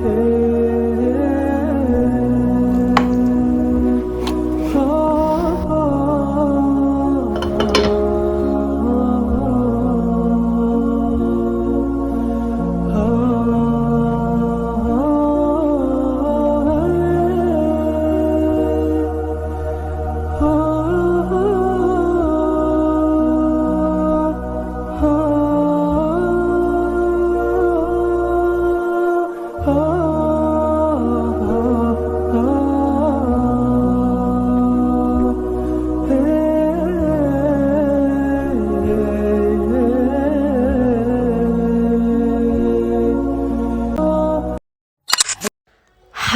Hey.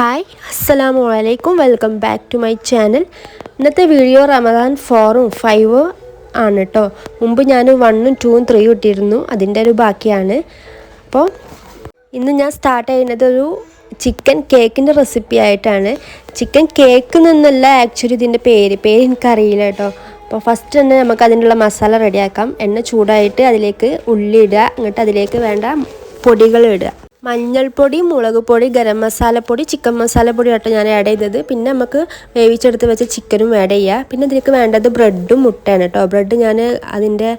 Hi അസ്സലാമു അലൈക്കും welcome back to my channel ഇന്നത്തെ വീഡിയോ റമദാൻ ഫോറും ഫൈവും ആണ് കേട്ടോ മുമ്പ് ഞാൻ വണ്ണും ടൂവും ത്രീയും ഇട്ടിരുന്നു. അതിന്റെ ഒരു ബാക്കിയാണ്. അപ്പോൾ ഇന്ന് ഞാൻ സ്റ്റാർട്ട് ചെയ്യുന്നത് ഒരു ചിക്കൻ കേക്കിന്റെ റെസിപ്പി ആയിട്ടാണ്. ചിക്കൻ കേക്ക് എന്നല്ല ആക്ച്വലി ഇതിന്റെ പേര്. പേര് എനിക്കറിയില്ല കേട്ടോ അപ്പോൾ ഫസ്റ്റ് തന്നെ നമുക്ക് അതിനുള്ള മസാല റെഡിയാക്കാം എണ്ണ ചൂടായിട്ട് അതിലേക്ക് ഉള്ളി ഇടുക. എന്നിട്ട് അതിലേക്ക് വേണ്ട പൊടികൾ ഇടുക. മഞ്ഞൾപ്പൊടി മുളക് പൊടി ഗരം മസാലപ്പൊടി ചിക്കൻ മസാലപ്പൊടി ആട്ടോ ഞാൻ ആഡ് ചെയ്തത്. പിന്നെ നമുക്ക് വേവിച്ചെടുത്ത് വെച്ച ചിക്കനും ആഡ് ചെയ്യുക പിന്നെ ഇതിലേക്ക് വേണ്ടത് ബ്രെഡും മുട്ടയാണ് കേട്ടോ. ബ്രെഡ് ഞാൻ അതിന്റെ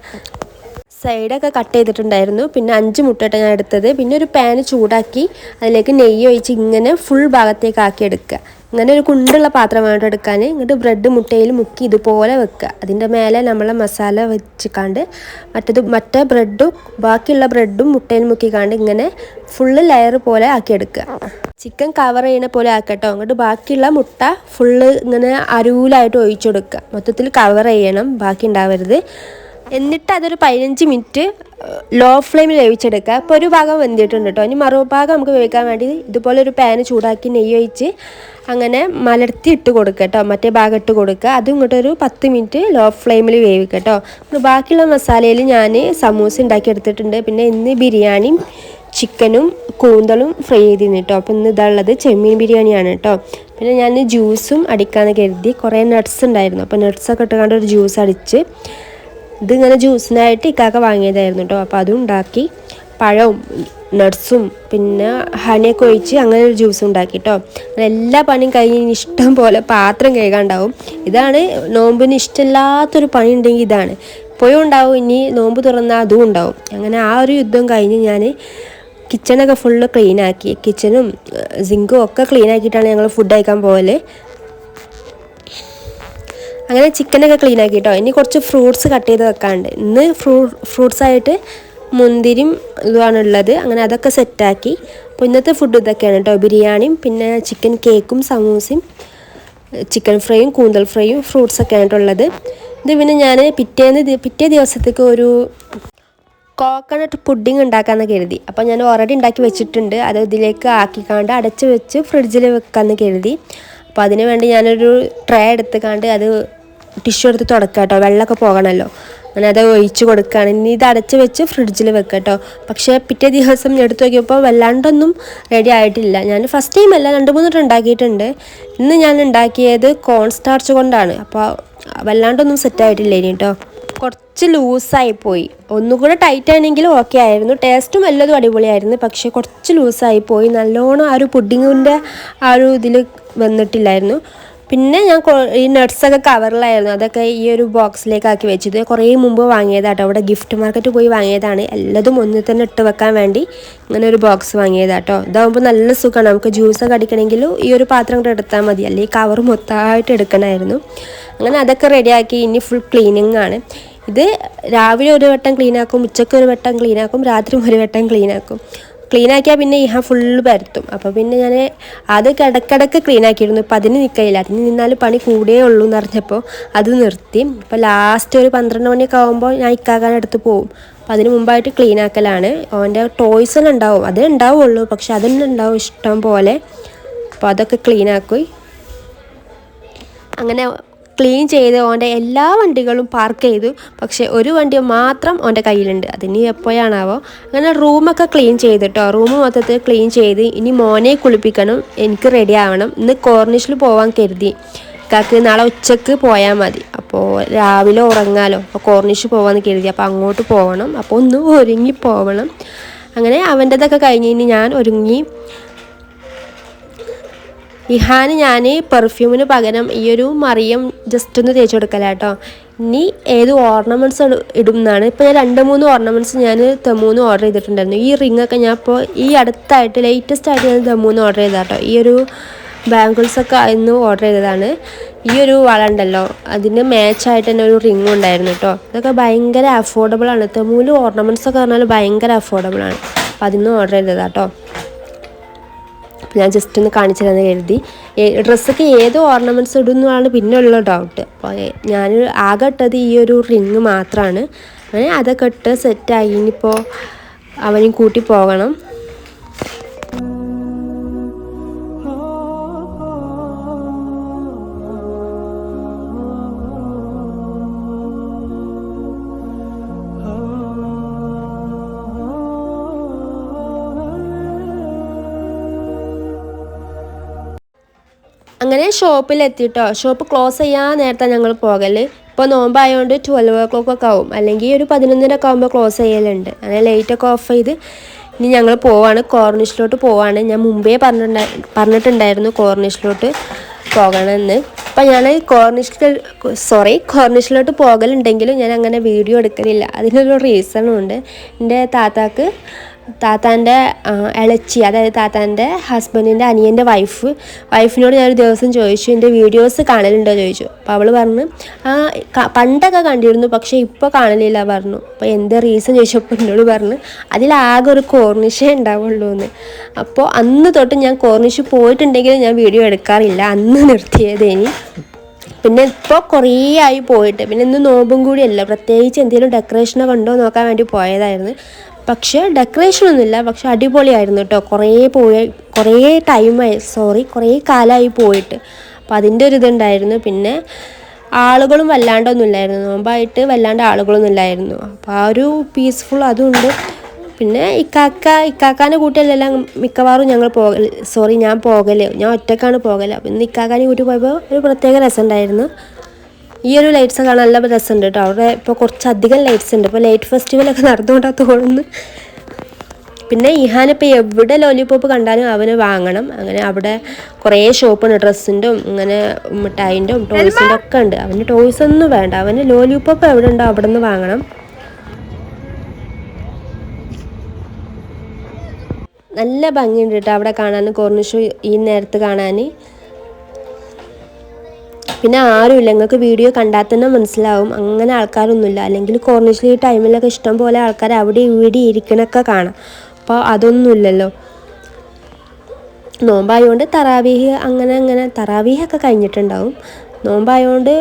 സൈഡൊക്കെ കട്ട് ചെയ്തിട്ടുണ്ടായിരുന്നു. പിന്നെ അഞ്ച് മുട്ടയിട്ട് ഞാൻ എടുത്തത്. പിന്നെ ഒരു പാന് ചൂടാക്കി അതിലേക്ക് നെയ്യ് ഒഴിച്ച് ഇങ്ങനെ ഫുൾ ഭാഗത്തേക്ക് ആക്കി എടുക്കുക. ഇങ്ങനെ ഒരു കുണ്ടുള്ള പാത്രം വേണ്ട എടുക്കാൻ. എന്നിട്ട് ബ്രെഡ് മുട്ടയിൽ മുക്കി ഇതുപോലെ വെക്കുക. അതിന്റെ മേലെ നമ്മളെ മസാല വെച്ചിക്കാണ്ട് മറ്റേത് മറ്റേ ബ്രെഡും ബാക്കിയുള്ള ബ്രെഡും മുട്ടയിൽ മുക്കിക്കാണ്ട് ഇങ്ങനെ ഫുള്ള് ലെയർ പോലെ ആക്കിയെടുക്കുക. ചിക്കൻ കവർ ചെയ്യുന്ന പോലെ ആക്കട്ടോ. അങ്ങോട്ട് ബാക്കിയുള്ള മുട്ട ഫുള്ള് ഇങ്ങനെ അരൂലായിട്ട് ഒഴിച്ചെടുക്കുക. മൊത്തത്തിൽ കവർ ചെയ്യണം. ബാക്കി ഉണ്ടാവരുത്. എന്നിട്ട് അതൊരു പതിനഞ്ച് മിനിറ്റ് ലോ ഫ്ലെയിമിൽ വേവിച്ചെടുക്കുക. അപ്പോൾ ഒരു ഭാഗം വെന്തിട്ടുണ്ട് കേട്ടോ ഇനി മറുഭാഗം നമുക്ക് വേവിക്കാൻ വേണ്ടി ഇതുപോലെ ഒരു പാന് ചൂടാക്കി നെയ്യ് ഒഴിച്ച് അങ്ങനെ മലർത്തി ഇട്ട് കൊടുക്കുക കേട്ടോ മറ്റേ ഭാഗം ഇട്ട് കൊടുക്കുക. അതും ഇങ്ങോട്ട് ഒരു പത്ത് മിനിറ്റ് ലോ ഫ്ലെയിമിൽ വേവിക്കുക കേട്ടോ ബാക്കിയുള്ള മസാലയിൽ ഞാൻ സമൂസ ഉണ്ടാക്കി എടുത്തിട്ടുണ്ട്. പിന്നെ ഇന്ന് ബിരിയാണിയും ചിക്കനും കൂന്തളും ഫ്രൈ ചെയ്തിരുന്നു കേട്ടോ അപ്പോൾ ഇന്ന് ഇതുള്ളത് ചെമ്മീൻ ബിരിയാണിയാണ് കേട്ടോ പിന്നെ ഞാൻ ജ്യൂസും അടിക്കാമെന്ന് കരുതി കുറേ നട്ട്സ് ഉണ്ടായിരുന്നു അപ്പോൾ നട്ട്സൊക്കെ ഇട്ടുകൊണ്ട് ഒരു ജ്യൂസ് അടിച്ച് ഇതിങ്ങനെ ജ്യൂസിനായിട്ട് ഇക്കാക്ക വാങ്ങിയതായിരുന്നു കേട്ടോ. അപ്പോൾ അതും ഉണ്ടാക്കി. പഴവും നട്ട്സും പിന്നെ ഹണിയൊക്കെ ഒഴിച്ച് അങ്ങനെ ഒരു ജ്യൂസ് ഉണ്ടാക്കി കേട്ടോ. എല്ലാ പണിയും കഴിഞ്ഞ് ഇഷ്ടം പോലെ പാത്രം കഴുകാണ്ടാവും. ഇതാണ് നോമ്പിന് ഇഷ്ടമില്ലാത്തൊരു പണി ഉണ്ടെങ്കിൽ ഇതാണ്. ഇപ്പോഴും ഉണ്ടാവും ഇനി നോമ്പ് തുറന്നാൽ അതും ഉണ്ടാവും. അങ്ങനെ ആ ഒരു യുദ്ധം കഴിഞ്ഞ് ഞാൻ കിച്ചണൊക്കെ ഫുള്ള് ക്ലീനാക്കി കിച്ചണും സിങ്കും ഒക്കെ ക്ലീൻ ആക്കിയിട്ടാണ് ഞങ്ങൾ ഫുഡ് കഴിക്കാൻ പോകൽ. അങ്ങനെ ചിക്കനൊക്കെ ക്ലീൻ ആക്കി കേട്ടോ ഇനി കുറച്ച് ഫ്രൂട്ട്സ് കട്ട് ചെയ്ത് വെക്കാണ്ട് ഇന്ന് ഫ്രൂ ഫ്രൂട്ട്സ് ആയിട്ട് മുന്തിരിയും ഇതുമാണ് ഉള്ളത്. അങ്ങനെ അതൊക്കെ സെറ്റാക്കി അപ്പോൾ ഇന്നത്തെ ഫുഡ് ഇതൊക്കെയാണ് കേട്ടോ ബിരിയാണിയും പിന്നെ ചിക്കൻ കേക്കും സമൂസയും ചിക്കൻ ഫ്രൈയും കൂന്തൽ ഫ്രൈയും ഫ്രൂട്ട്സ് ഒക്കെ കേട്ടോ ഉള്ളത്. ഇത് പിന്നെ ഞാൻ പിറ്റേന്ന് പിറ്റേ ദിവസത്തേക്ക് ഒരു കോക്കനട്ട് പുഡിംഗ് ഉണ്ടാക്കാമെന്ന് കരുതി. അപ്പോൾ ഞാൻ ഓൾറെഡി ഉണ്ടാക്കി വെച്ചിട്ടുണ്ട്. അത് ഇതിലേക്ക് ആക്കിക്കാണ്ട് അടച്ച് വെച്ച് ഫ്രിഡ്ജിൽ വെക്കാമെന്ന് കരുതി. അപ്പോൾ അതിന് വേണ്ടി ഞാനൊരു ട്രേ എടുത്തുകാണ്ട് അത് ടിഷ്യൂ എടുത്ത് തുടക്കുക കേട്ടോ വെള്ളമൊക്കെ പോകണമല്ലോ അങ്ങനെ അത് ഒഴിച്ച് കൊടുക്കുകയാണ് ഇനി ഇത് അടച്ച് വെച്ച് ഫ്രിഡ്ജിൽ വെക്കുക കേട്ടോ പക്ഷേ പിറ്റേ ദിവസം എടുത്ത് നോക്കിയപ്പോൾ വല്ലാണ്ടൊന്നും റെഡി ആയിട്ടില്ല. ഞാൻ ഫസ്റ്റ് ടൈം അല്ല രണ്ട് മൂന്ന് വട്ടം ഉണ്ടാക്കിയിട്ടുണ്ട്. ഇന്ന് ഞാൻ ഉണ്ടാക്കിയത് കോൺ സ്റ്റാർച്ച് കൊണ്ടാണ്. അപ്പോൾ വല്ലാണ്ടൊന്നും സെറ്റായിട്ടില്ല ഇനി കേട്ടോ കുറച്ച് ലൂസായി പോയി. ഒന്നുകൂടെ ടൈറ്റ് ആണെങ്കിലും ഓക്കെ ആയിരുന്നു. ടേസ്റ്റും വല്ലതും അടിപൊളിയായിരുന്നു. പക്ഷേ കുറച്ച് ലൂസായി പോയി. നല്ലോണം ആ ഒരു പുഡിങ്ങിന്റെ ആ ഒരു ഇതിൽ വന്നിട്ടില്ലായിരുന്നു. പിന്നെ ഞാൻ ഈ നട്ട്സൊക്കെ കവറിലായിരുന്നു അതൊക്കെ ഈ ഒരു ബോക്സിലേക്ക് ആക്കി വെച്ചത്. കുറേ മുമ്പ് വാങ്ങിയതാട്ടോ. അവിടെ ഗിഫ്റ്റ് മാർക്കറ്റ് പോയി വാങ്ങിയതാണ്. എല്ലാതും ഒന്നിൽ തന്നെ ഇട്ട് വെക്കാൻ വേണ്ടി ഇങ്ങനെ ഒരു ബോക്സ് വാങ്ങിയതാട്ടോ. ഇതാകുമ്പോൾ നല്ല സുഖമാണ്. നമുക്ക് ജ്യൂസൊക്കെ അടിക്കണമെങ്കിൽ ഈ ഒരു പാത്രം കൂടെ എടുത്താൽ മതി. അല്ലെങ്കിൽ കവർ മൊത്തമായിട്ട് എടുക്കണമായിരുന്നു. അങ്ങനെ അതൊക്കെ റെഡിയാക്കി. ഇനി ഫുൾ ക്ലീനിങ് ആണ്. ഇത് രാവിലെ ഒരു വട്ടം ക്ലീൻ ആക്കും ഉച്ചയ്ക്ക് ഒരു വട്ടം ക്ലീൻ ആക്കും രാത്രി ഒരു വട്ടം ക്ലീൻ ആക്കും. ക്ലീൻ പിന്നെ ഇഹ ഫുള്ള് പരത്തും. അപ്പോൾ പിന്നെ ഞാൻ അത് കിടക്കിടക്ക് ക്ലീൻ ആക്കിയിരുന്നു. ഇപ്പം അതിന് നിൽക്കില്ല അതിന് നിന്നാൽ പണി കൂടേ ഉള്ളൂ എന്ന് പറഞ്ഞപ്പോൾ അത് നിർത്തി. ഇപ്പോൾ ലാസ്റ്റ് ഒരു പന്ത്രണ്ട് മണിയൊക്കെ ആകുമ്പോൾ ഞാൻ ഇക്കാക്കാനടുത്ത് പോകും അപ്പം അതിന് മുമ്പായിട്ട് ക്ലീൻ ആക്കലാണ്. അവന്റെ ടോയ്സ് തന്നെ ഉണ്ടാവും. അതേ ഉണ്ടാവുള്ളൂ. പക്ഷെ അതന്നെ ഉണ്ടാവും ഇഷ്ടം പോലെ. അപ്പോൾ അതൊക്കെ ക്ലീൻ അങ്ങനെ ക്ലീൻ ചെയ്ത് ഓന്റെ എല്ലാ വണ്ടികളും പാർക്ക് ചെയ്തു. പക്ഷേ ഒരു വണ്ടി മാത്രം ഓന്റെ കയ്യിലുണ്ട്. അതിനി എപ്പോഴാണാവോ? അങ്ങനെ റൂമൊക്കെ ക്ലീൻ ചെയ്തിട്ടോ? റൂം മൊത്തത്തിൽ ക്ലീൻ ചെയ്ത് ഇനി മോനെ കുളിപ്പിക്കണം. എനിക്ക് റെഡി ആവണം. ഇന്ന് കോർണിഷിൽ പോവാൻ കരുതി. കാക്ക് നാളെ ഉച്ചയ്ക്ക് പോയാൽ മതി. അപ്പോൾ രാവിലെ ഉറങ്ങാലോ. അപ്പോൾ കോർണിഷ് പോകാമെന്ന് കരുതി. അപ്പോൾ അങ്ങോട്ട് പോകണം അപ്പോൾ ഒന്ന് ഒരുങ്ങി പോകണം അങ്ങനെ അവന്റെതൊക്കെ കഴിഞ്ഞ് ഇനി ഞാൻ ഒരുങ്ങി ഇഹാന് ഞാൻ പെർഫ്യൂമിന് പകരം ഈ ഒരു മറിയം ജസ്റ്റ് ഒന്ന് തേച്ച് കൊടുക്കല കേട്ടോ ഇനി ഏത് ഓർണമെന്റ്സ് ഇടും എന്നാണ് ഇപ്പോൾ ഞാൻ രണ്ട് മൂന്ന് ഓർണമെന്റ്സ് ഞാൻ തെമൂന്ന് ഓർഡർ ചെയ്തിട്ടുണ്ടായിരുന്നു. ഈ റിംഗ് ഒക്കെ ഞാൻ ഇപ്പോൾ ഈ അടുത്തായിട്ട് ലേറ്റസ്റ്റ് ആയിട്ട് ഞാൻ തെമൂന്ന് ഓർഡർ ചെയ്താട്ടോ ഈ ഒരു ബാംഗിൾസ് ഒക്കെ ഇന്ന് ഓർഡർ ചെയ്തതാണ്. ഈ ഒരു വള ഉണ്ടല്ലോ അതിന് മാച്ചായിട്ട് തന്നെ ഒരു റിംഗ് ഉണ്ടായിരുന്നു കേട്ടോ ഇതൊക്കെ ഭയങ്കര അഫോർഡബിൾ ആണ്. തെമൂൽ ഓർണമെന്റ്സ് ഒക്കെ പറഞ്ഞാൽ ഭയങ്കര അഫോർഡബിൾ ആണ്. അപ്പോൾ അതിന്ന് ഓർഡർ ചെയ്തതാട്ടോ ഞാൻ ജസ്റ്റ് ഒന്ന് കാണിച്ചു തരാമെന്ന് കരുതി. ഡ്രസ്സൊക്കെ ഏത് ഓർണമെന്റ്സ് ഇടുന്നതാണ് പിന്നെ ഉള്ള ഡൗട്ട് അപ്പോൾ ഞാൻ ആകെ ഇട്ടത് ഈ ഒരു റിങ് മാത്രമാണ് അതൊക്കെ ഇട്ട് സെറ്റായി ഇനിയിപ്പോൾ അവനും കൂട്ടി പോകണം. അങ്ങനെ ഷോപ്പിലെത്തിയിട്ടോ ഷോപ്പ് ക്ലോസ് ചെയ്യാൻ നേരത്തെ ഞങ്ങൾ പോകൽ ഇപ്പോൾ നോമ്പായതുകൊണ്ട് ട്വൽവ് ഓ ക്ലോക്ക് ഒക്കെ ആവും. അല്ലെങ്കിൽ ഒരു പതിനൊന്നരൊക്കെ ആകുമ്പോൾ ക്ലോസ് ചെയ്യലുണ്ട്. അങ്ങനെ ലൈറ്റൊക്കെ ഓഫ് ചെയ്ത് ഇനി ഞങ്ങൾ പോവാണ്. കോർണിഷിലോട്ട് പോവാണ്. ഞാൻ മുമ്പേ പറഞ്ഞിട്ടുണ്ടായി പറഞ്ഞിട്ടുണ്ടായിരുന്നു കോർണിഷിലോട്ട് പോകണമെന്ന്. അപ്പം ഞാൻ കോർണിഷ് സോറി കോർണിഷിലോട്ട് പോകലുണ്ടെങ്കിലും ഞാൻ അങ്ങനെ വീഡിയോ എടുക്കലില്ല. അതിനൊരു റീസണും ഉണ്ട്. എന്റെ താത്താക്ക് താത്താന്റെ ഇളച്ചി അതായത് താത്താന്റെ ഹസ്ബൻഡിന്റെ അനിയന്റെ വൈഫ് വൈഫിനോട് ഞാനൊരു ദിവസം ചോദിച്ചു എന്റെ വീഡിയോസ് കാണലുണ്ടോ? ചോദിച്ചു. അപ്പോൾ അവൾ പറഞ്ഞു ആ പണ്ടൊക്കെ കണ്ടിരുന്നു പക്ഷേ ഇപ്പോൾ കാണലില്ല പറഞ്ഞു. അപ്പോൾ എന്താ റീസൺ ചോദിച്ചപ്പോൾ എന്നോട് പറഞ്ഞു അതിലാകെ ഒരു കോർണിഷേ ഉണ്ടാവുള്ളൂ എന്ന് അപ്പോൾ അന്ന് തൊട്ട് ഞാൻ കോർണിഷ് പോയിട്ടുണ്ടെങ്കിൽ ഞാൻ വീഡിയോ എടുക്കാറില്ല. അന്ന് നിർത്തിയത് ഇനി. പിന്നെ ഇപ്പോൾ കുറേ ആയി പോയിട്ട്. പിന്നെ ഇന്ന് നോമ്പും കൂടിയല്ല പ്രത്യേകിച്ച് എന്തെങ്കിലും ഡെക്കറേഷനൊക്കെ ഉണ്ടോ നോക്കാൻ വേണ്ടി പോയതായിരുന്നു. പക്ഷേ ഡെക്കറേഷൻ ഒന്നുമില്ല. പക്ഷെ അടിപൊളിയായിരുന്നു കേട്ടോ. കുറേ പോയി കുറേ ടൈമായി സോറി കുറേ കാലമായി പോയിട്ട്. അപ്പോൾ അതിന്റെ ഒരു ഇതുണ്ടായിരുന്നു. പിന്നെ ആളുകളും വല്ലാണ്ടൊന്നുമില്ലായിരുന്നു നോമ്പായിട്ട് വല്ലാണ്ട് ആളുകളൊന്നും ഇല്ലായിരുന്നു. അപ്പോൾ ആ ഒരു പീസ്ഫുൾ അതുണ്ട് പിന്നെ ഇക്കാക്ക ഇക്കാക്കാനെ കൂട്ടിയല്ലെല്ലാം മിക്കവാറും ഞങ്ങൾ പോകൽ സോറി ഞാൻ പോകൽ. ഞാൻ ഒറ്റക്കാണ് പോകൽ. അപ്പം ഇന്ന് ഇക്കാക്കാനെ കൂട്ടി പോയപ്പോൾ ഒരു പ്രത്യേക രസമുണ്ടായിരുന്നു. ഈ ഒരു ലൈറ്റ്സ് കാണാൻ നല്ല രസമുണ്ട് കേട്ടോ അവിടെ ഇപ്പോൾ കുറച്ചധികം ലൈറ്റ്സ് ഉണ്ട്. ഇപ്പോൾ ലൈറ്റ് ഫെസ്റ്റിവലൊക്കെ നടന്നുകൊണ്ടാ തോന്നുന്നു. പിന്നെ ഇഹാനിപ്പോൾ എവിടെ ലോലിപോപ്പ് കണ്ടാലും അവന് വാങ്ങണം. അങ്ങനെ അവിടെ കുറേ ഷോപ്പുണ്ട് ഡ്രസ്സിന്റെ ഇങ്ങനെ മിഠായിന്റെ ടോയ്സിന്റെ ഒക്കെ ഉണ്ട്. അവന് ടോയ്സ് ഒന്നും വേണ്ട. അവന് ലോലിപോപ്പ് എവിടെ ഉണ്ടോ അവിടെ നിന്ന് വാങ്ങണം. നല്ല ഭംഗിയുണ്ട് കേട്ടോ അവിടെ കാണാൻ കോർണിഷ് ഈ നേരത്ത് കാണാൻ പിന്നെ ആരുമില്ല. നിങ്ങൾക്ക് വീഡിയോ കണ്ടാൽ തന്നെ മനസ്സിലാവും. അങ്ങനെ ആൾക്കാരൊന്നുമില്ല. അല്ലെങ്കിൽ കോർണിഷിൽ ഈ ടൈമിലൊക്കെ ഇഷ്ടം പോലെ ആൾക്കാർ അവിടെ ഇവിടെ ഇരിക്കണൊക്കെ കാണാം. അപ്പോൾ അതൊന്നുമില്ലല്ലോ. നോമ്പായതുകൊണ്ട് തറാവീഹ് അങ്ങനെ അങ്ങനെ തറാവീഹൊക്കെ കഴിഞ്ഞിട്ടുണ്ടാവും. നോമ്പായതുകൊണ്ട്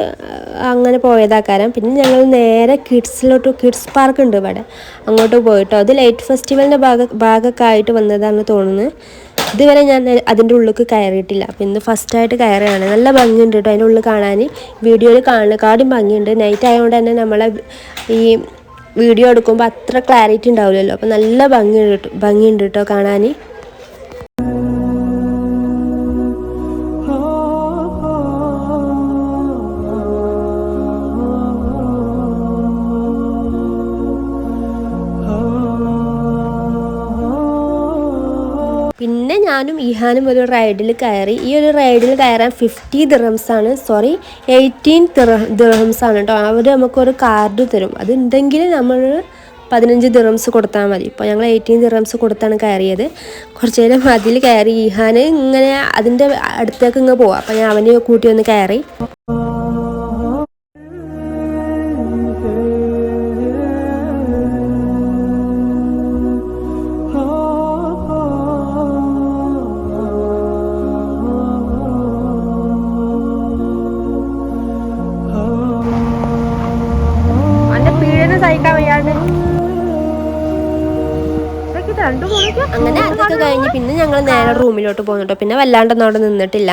അങ്ങനെ പോയതാക്കാരം പിന്നെ ഞങ്ങൾ നേരെ കിഡ്സിലോട്ട് കിഡ്സ് പാർക്ക് ഉണ്ട് ഇവിടെ. അങ്ങോട്ട് പോയിട്ടോ. അത് ലൈറ്റ് ഫെസ്റ്റിവലിന്റെ ഭാഗ ഭാഗമൊക്കെ ആയിട്ട് വന്നതാണ് തോന്നുന്നത് ഇതുവരെ ഞാൻ അതിന്റെ ഉള്ളിൽ കയറിയിട്ടില്ല. അപ്പോൾ ഇന്ന് ഫസ്റ്റായിട്ട് കയറുകയാണ്. നല്ല ഭംഗിയുണ്ട് കേട്ടോ അതിന്റെ ഉള്ളിൽ കാണാൻ. വീഡിയോയിൽ കാണുന്നേക്കാടും ഭംഗിയുണ്ട്. നൈറ്റ് ആയതുകൊണ്ട് തന്നെ നമ്മളെ ഈ വീഡിയോ എടുക്കുമ്പോൾ അത്ര ക്ലാരിറ്റി ഉണ്ടാവില്ലല്ലോ. അപ്പോൾ നല്ല ഭംഗിയുണ്ട് ഭംഗിയുണ്ട് കേട്ടോ കാണാൻ. ഞാനും ഇഹാനും ഒരു റൈഡിൽ കയറി. ഈ ഒരു റൈഡിൽ കയറാൻ ഫിഫ്റ്റി ദിറംസ് ആണ്. സോറി എയ്റ്റീൻ ദിറംസ് ആണ് കേട്ടോ അവർ നമുക്കൊരു കാർഡ് തരും. അതുണ്ടെങ്കിൽ നമ്മൾ പതിനഞ്ച് ദിറംസ് കൊടുത്താൽ മതി. ഇപ്പോൾ ഞങ്ങൾ എയ്റ്റീൻ ദിറംസ് കൊടുത്താണ് കയറിയത്. കുറച്ച് നേരം അതിൽ കയറി ഇഹാൻ ഇങ്ങനെ അതിന്റെ അടുത്തേക്ക് ഇങ്ങ് പോവാം. അപ്പോൾ ഞാൻ അവനെ കൂട്ടി ഒന്ന് കയറി. നേരെ പോകുന്നുണ്ട് പിന്നെ വല്ലാണ്ടൊന്നും അവിടെ നിന്നിട്ടില്ല.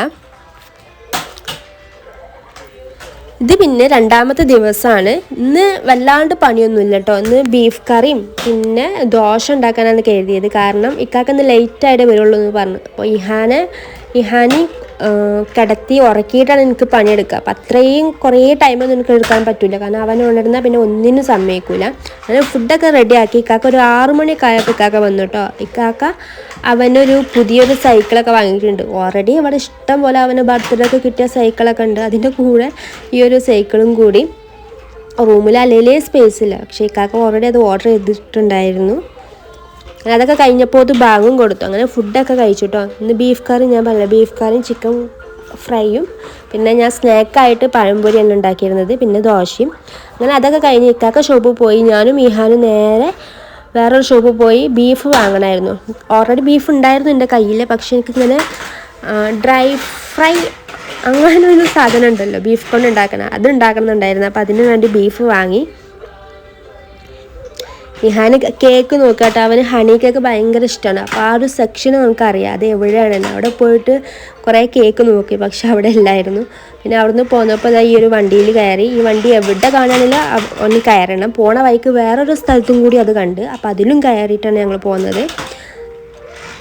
ഇത് പിന്നെ രണ്ടാമത്തെ ദിവസമാണ് ഇന്ന് വല്ലാണ്ട് പണിയൊന്നുമില്ല കേട്ടോ ഇന്ന് ബീഫ് കറിയും പിന്നെ ദോശ ഉണ്ടാക്കാനാണ് കരുതിയത്. കാരണം ഇക്കാക്ക് ഇന്ന് ലേറ്റായിട്ട് വരുള്ളൂ എന്ന് പറഞ്ഞു. അപ്പോൾ ഇഹാനെ ഇഹാനി കിടത്തി ഉറക്കിയിട്ടാണ് എനിക്ക് പണിയെടുക്കുക. അപ്പം അത്രയും കുറേ ടൈമൊന്നും എനിക്ക് എടുക്കാൻ പറ്റില്ല കാരണം അവൻ ഉണർന്നാൽ പിന്നെ ഒന്നിനും സമ്മതിക്കില്ല അങ്ങനെ ഫുഡൊക്കെ റെഡിയാക്കി ഇക്കാക്ക ഒരു ആറു മണിയൊക്കെ ആയപ്പോൾ ഇക്കാക്ക വന്നു കേട്ടോ ഇക്കാക്ക അവനൊരു പുതിയൊരു സൈക്കിളൊക്കെ വാങ്ങിയിട്ടുണ്ട്. ഓൾറെഡി അവിടെ ഇഷ്ടം പോലെ അവന് ബർത്ത്ഡേ ഒക്കെ കിട്ടിയ സൈക്കിളൊക്കെ ഉണ്ട്. അതിന്റെ കൂടെ ഈ ഒരു സൈക്കിളും കൂടി റൂമിൽ അല്ലേലേ സ്പേസ് ഇല്ല. പക്ഷേ ഇക്കാക്ക ഓൾറെഡി അത് ഓർഡർ ചെയ്തിട്ടുണ്ടായിരുന്നു. അതൊക്കെ കഴിഞ്ഞപ്പോൾ അത് ബാഗും കൊടുത്തു. അങ്ങനെ ഫുഡൊക്കെ കഴിച്ചു കേട്ടോ ഇന്ന് ബീഫ് കറി ഞാൻ പറഞ്ഞില്ല? ബീഫ് കറിയും ചിക്കൻ ഫ്രൈയും പിന്നെ ഞാൻ സ്നാക്കായിട്ട് പഴംപൊരിയാണ് ഉണ്ടാക്കിയിരുന്നത്. പിന്നെ ദോശയും. അങ്ങനെ അതൊക്കെ കഴിഞ്ഞ് ഇക്കാക്ക ഷോപ്പിൽ പോയി. ഞാനും ഈഹാനും നേരെ വേറൊരു ഷോപ്പിൽ പോയി ബീഫ് വാങ്ങണമായിരുന്നു ഓൾറെഡി ബീഫ് ഉണ്ടായിരുന്നു എന്റെ കയ്യിൽ പക്ഷേ എനിക്കിങ്ങനെ ഡ്രൈ ഫ്രൈ അങ്ങനെ ഒരു സാധനം ഉണ്ടല്ലോ ബീഫ് കൊണ്ട് ഉണ്ടാക്കണം. അത് ഉണ്ടാക്കണമെന്നുണ്ടായിരുന്നു അപ്പോൾ അതിന് വേണ്ടി ബീഫ് വാങ്ങി. നിഹാന് കേക്ക് നോക്കാട്ടോ. അവന് ഹണി കേക്ക് ഭയങ്കര ഇഷ്ടമാണ് അപ്പോൾ ആ ഒരു സെക്ഷൻ നമുക്കറിയാം. അത് എവിടെയാണെന്ന്. അവിടെ പോയിട്ട് കുറേ കേക്ക് നോക്കി. പക്ഷെ അവിടെ ഇല്ലായിരുന്നു. പിന്നെ അവിടുന്ന് പോന്നപ്പോൾ ഈ ഒരു വണ്ടിയിൽ കയറി. ഈ വണ്ടി എവിടെ കാണാനില്ല. ഒന്ന് കയറണം. പോണ വഴിക്ക് വേറൊരു സ്ഥലത്തും കൂടി അത് കണ്ട്. അപ്പോൾ അതിലും കയറിയിട്ടാണ് ഞങ്ങൾ പോകുന്നത്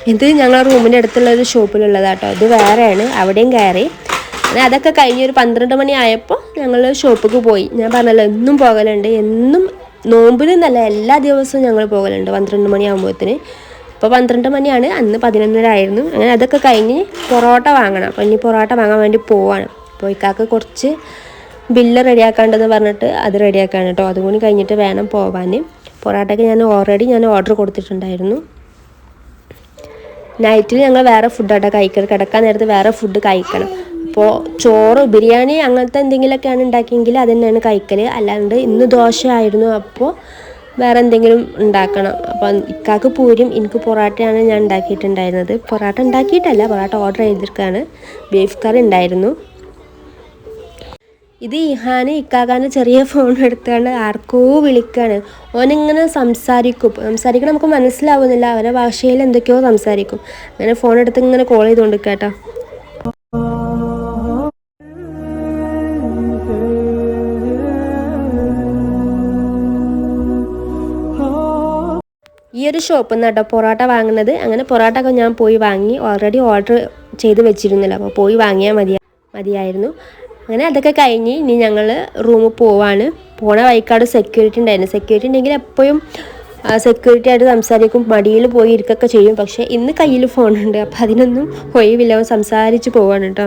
ഇത് ഞങ്ങളുടെ റൂമിന്റെ അടുത്തുള്ള ഒരു ഷോപ്പിലുള്ളതാട്ടോ. ഇത് വേറെയാണ്. അവിടെയും കയറി. അങ്ങനെ അതൊക്കെ കഴിഞ്ഞ് ഒരു പന്ത്രണ്ട് മണി ആയപ്പോൾ ഞങ്ങൾ ഷോപ്പിക്ക് പോയി. ഞാൻ പറഞ്ഞല്ലോ എന്നും പോകലുണ്ട്. എന്നും നോമ്പിനെന്നല്ല എല്ലാ ദിവസവും ഞങ്ങൾ പോകലുണ്ട്. പന്ത്രണ്ട് മണിയാകുമ്പോഴത്തേന് ഇപ്പോൾ പന്ത്രണ്ട് മണിയാണ് അന്ന് പതിനൊന്നരായിരുന്നു അങ്ങനെ അതൊക്കെ കഴിഞ്ഞ് പൊറോട്ട വാങ്ങണം. അപ്പോൾ ഇനി പൊറോട്ട വാങ്ങാൻ വേണ്ടി പോവാണ്. അപ്പോൾ ഇക്കാക്ക് കുറച്ച് ബില്ല് റെഡിയാക്കാണ്ടെന്ന് പറഞ്ഞിട്ട് അത് റെഡിയാക്കാണ് കേട്ടോ. അതും കൂടി കഴിഞ്ഞിട്ട് വേണം പോവാൻ പൊറോട്ടയ്ക്ക് ഞാൻ ഓൾറെഡി ഞാൻ ഓർഡർ കൊടുത്തിട്ടുണ്ടായിരുന്നു. നൈറ്റിൽ ഞങ്ങൾ വേറെ ഫുഡ് ഫുഡാട്ടോ കഴിക്കണം കിടക്കാൻ നേരത്ത് വേറെ ഫുഡ് കഴിക്കണം. അപ്പോൾ ചോറ് ബിരിയാണി അങ്ങനത്തെ എന്തെങ്കിലുമൊക്കെയാണ് ഉണ്ടാക്കിയെങ്കിൽ അത് തന്നെയാണ് കഴിക്കൽ അല്ലാണ്ട് ഇന്ന് ദോശ ആയിരുന്നു അപ്പോൾ വേറെ എന്തെങ്കിലും ഉണ്ടാക്കണം. അപ്പം ഇക്കാക്ക് പൂരും എനിക്ക് പൊറോട്ടയാണ് ഞാൻ ഉണ്ടാക്കിയിട്ടുണ്ടായിരുന്നത്. പൊറോട്ട ഉണ്ടാക്കിയിട്ടല്ല പൊറോട്ട ഓർഡർ ചെയ്തിരിക്കുകയാണ്. ബീഫ് കറി ഉണ്ടായിരുന്നു. ഇത് ഇഹാന് ഇക്കാക്കാന്റെ ചെറിയ ഫോൺ എടുത്തുകൊണ്ട് ആർക്കോ വിളിക്കുകയാണ് ഓനിങ്ങനെ സംസാരിക്കും. സംസാരിക്കണം നമുക്ക് മനസ്സിലാവുന്നില്ല അവരുടെ ഭാഷയിൽ എന്തൊക്കെയോ സംസാരിക്കും. അങ്ങനെ ഫോൺ എടുത്ത് ഇങ്ങനെ കോൾ ചെയ്തുകൊണ്ട് കേട്ടോ ഒരു ഷോപ്പിൽ നിന്ന് കേട്ടോ. പൊറോട്ട വാങ്ങുന്നത്. അങ്ങനെ പൊറോട്ട ഒക്കെ ഞാൻ പോയി വാങ്ങി. ഓൾറെഡി ഓർഡർ ചെയ്ത് വെച്ചിരുന്നില്ല. അപ്പോൾ പോയി വാങ്ങിയാൽ മതി മതിയായിരുന്നു. അങ്ങനെ അതൊക്കെ കഴിഞ്ഞ് ഇനി ഞങ്ങൾ റൂമിൽ പോവാണ്. പോണ വഴിക്കാട് സെക്യൂരിറ്റി ഉണ്ടായിരുന്നു. സെക്യൂരിറ്റി ഉണ്ടെങ്കിൽ എപ്പോഴും സെക്യൂരിറ്റി ആയിട്ട് സംസാരിക്കും. മടിയിൽ പോയി ഇരിക്കൊക്കെ ചെയ്യും. പക്ഷേ ഇന്ന് കയ്യിൽ ഫോണുണ്ട് അപ്പോൾ അതിനൊന്നും ഒഴിവില്ല. സംസാരിച്ച് പോവാണ് കേട്ടോ.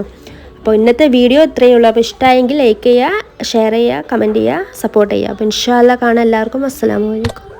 അപ്പോൾ ഇന്നത്തെ വീഡിയോ ഇത്രയേ ഉള്ളൂ. അപ്പോൾ ഇഷ്ടമായെങ്കിൽ ലൈക്ക് ചെയ്യുക ഷെയർ ചെയ്യുക കമന്റ് ചെയ്യുക സപ്പോർട്ട് ചെയ്യുക. അപ്പോൾ ഇൻഷാല്ല കാണാം എല്ലാവർക്കും അസ്സാം വലൈക്കും